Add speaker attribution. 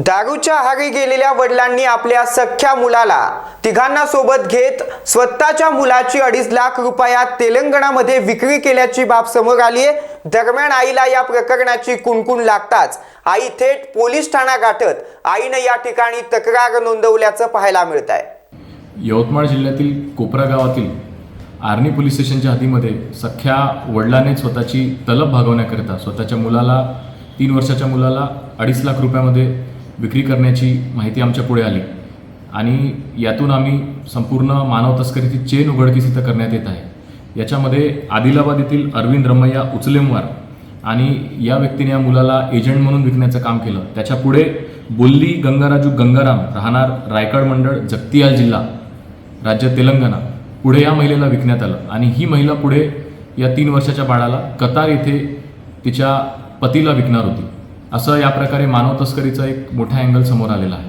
Speaker 1: दारूच्या आहारी गेलेल्या वडिलांनी आपल्या सख्ख्या मुलाला तिघांना सोबत घेत स्वतःच्या मुलाची अडीच लाख रुपयात तेलंगणामध्ये विक्री केल्याची बाब समोर आली आहे दरम्यान आईला या प्रकरणाची कुणकुण लागताच. आई थेट पोलीस ठाणा गाठत आईनं या ठिकाणी तक्रार नोंदवल्याचं पाहायला मिळत आहे
Speaker 2: यवतमाळ जिल्ह्यातील कोपरा गावातील आर्नी पोलीस स्टेशनच्या हद्दीमध्ये सख्या वडिलांनी स्वतःची तलब भागवण्याकरिता स्वतःच्या मुलाला तीन वर्षाच्या मुलाला अडीच लाख रुपयामध्ये विक्री करण्याची माहिती आमच्या पुढे आली. आणि यातून आम्ही संपूर्ण मानव तस्करीची चेन उघडकीस इथं करण्यात येत आहे. याच्यामध्ये आदिलाबाद येथील अरविंद रमैया उचलेमवार आणि या व्यक्तीने या मुलाला एजंट म्हणून विकण्याचं काम केलं. त्याच्या पुढे बोल्ली गंगाराजू गंगाराम राहणार रायगड मंडळ जगतियाल जिल्हा राज्य तेलंगणा पुढे या महिलेला विकण्यात आलं. आणि ही महिला पुढे या तीन वर्षाच्या बाळाला कतार येथे तिच्या पतीला विकणार होती. असं या प्रकारे मानव तस्करीचा एक मोठा अँगल समोर आलेला आहे.